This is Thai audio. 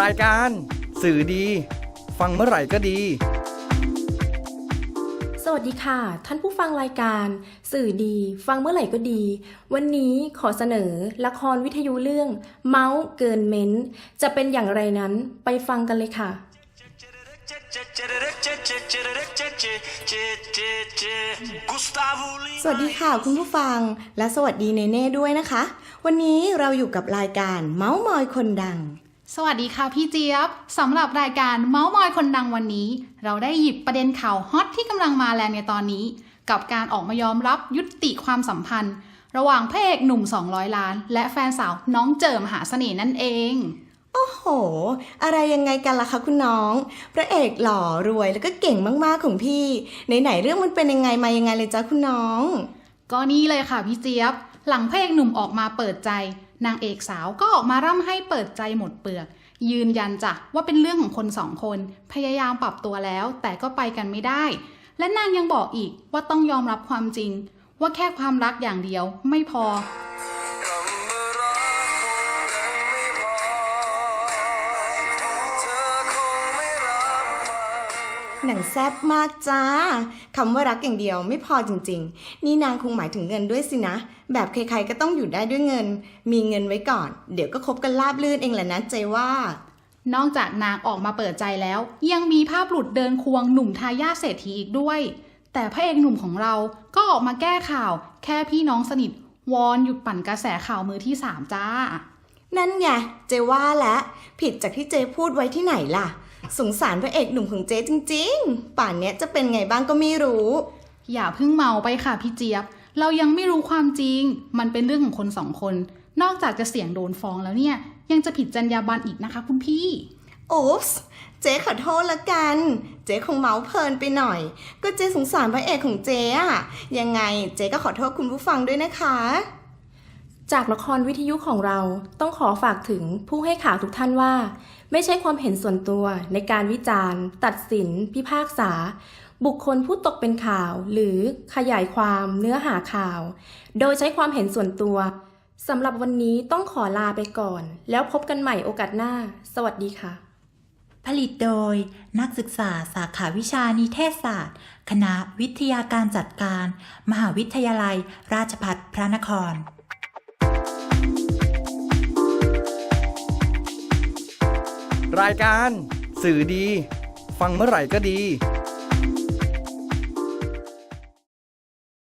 รายการ สื่อดี ฟังเมื่อไหร่ก็ดี สวัสดีค่ะ ท่านผู้ฟังรายการ สื่อดี ฟังเมื่อไหร่ก็ดี วันนี้ขอเสนอละครวิทยุเรื่อง เมาส์เกินเม้น จะเป็นอย่างไรนั้นไปฟังกันเลยค่ะสวัสดีค่ะคุณผู้ฟังและสวัสดีเนเน่ด้วยนะคะ วันนี้เราอยู่กับรายการเมาส์มอยคนดัง สวัสดีค่ะพี่เจี๊ยบสำหรับรายการเมาส์มอยคนดังวันนี้ เราได้หยิบประเด็นข่าวฮอตที่กำลังมาแรงในตอนนี้ กับการออกมายอมรับยุติความสัมพันธ์ ระหว่างพระเอกหนุ่ม 200 ล้าน และแฟนสาวน้องเจิมหาเสน่ห์นั่นเอง โอ้โห อะไรยังไงกันล่ะคะคุณน้อง พระเอกหล่อรวยแล้วก็เก่งมากๆของพี่ไหนๆเรื่องมันเป็นยังไงมายังไงเลยจ้าคุณน้อง ก็นี่เลยค่ะพี่เจี๊ยบ หลังพระเอกหนุ่มออกมาเปิดใจ นางเอกสาวก็ออกมาร่ำให้เปิดใจหมดเปลือก ยืนยันจ้ะว่าเป็นเรื่องของคนสองคน พยายามปรับตัวแล้ว แต่ก็ไปกันไม่ได้ และนางยังบอกอีกว่าต้องยอมรับความจริง ว่าแค่ความรักอย่างเดียวไม่พอ หนังแซ่บมากจ้าคำว่ารักอย่างเดียวไม่พอจริงๆ นี่นางคงหมายถึงเงินด้วยสินะ แบบใครๆก็ต้องอยู่ได้ด้วยเงิน มีเงินไว้ก่อน เดี๋ยวก็คบกันราบลื่นเองแหละนะเจว่านอกจากนางออกมาเปิดใจแล้ว ยังมีภาพหลุดเดินควงหนุ่มทายาทเศรษฐีอีกด้วย แต่พระเอกหนุ่มของเราก็ออกมาแก้ข่าว แค่พี่น้องสนิท วอนหยุดปั่นกระแสข่าวมือที่สามจ้า นั่นไงเจว่าแล้วผิดจากที่เจพูดไว้ที่ไหนล่ะ สงสารพระเอกหนุ่มของเจจริง ๆ ป่านเนี้ยจะเป็นไงบ้างก็ไม่รู้ อย่าเพิ่งเมาไปค่ะพี่เจี๊ยบ เรายังไม่รู้ความจริง มันเป็นเรื่องของคนสองคน นอกจากจะเสี่ยงโดนฟ้องแล้วเนี่ย ยังจะผิดจรรยาบรรณอีกนะคะ คุณพี่ โอ๊ปส์เจ๊ขอโทษละกัน เจ๊คงเมาเพลินไปหน่อย ก็เจ๊สงสารพระเอกของเจ๊อะยังไงเจ๊ก็ขอโทษคุณผู้ฟังด้วยนะคะ จากละครวิทยุของเราต้องขอฝากถึงผู้ให้ข่าวทุกท่านว่า ไม่ใช่ความเห็นส่วนตัวในการวิจารณ์ ตัดสิน พิพากษา บุคคลผู้ตกเป็นข่าว หรือขยายความเนื้อหาข่าว โดยใช้ความเห็นส่วนตัวสำหรับวันนี้ต้องขอลาไปก่อน แล้วพบกันใหม่โอกาสหน้า สวัสดีค่ะ ผลิตโดยนักศึกษาสาขาวิชานิเทศศาสตร์ คณะวิทยาการจัดการ มหาวิทยาลัย ราชภัฏพระนคร รายการ สื่อดี ฟังเมื่อไหร่ก็ดี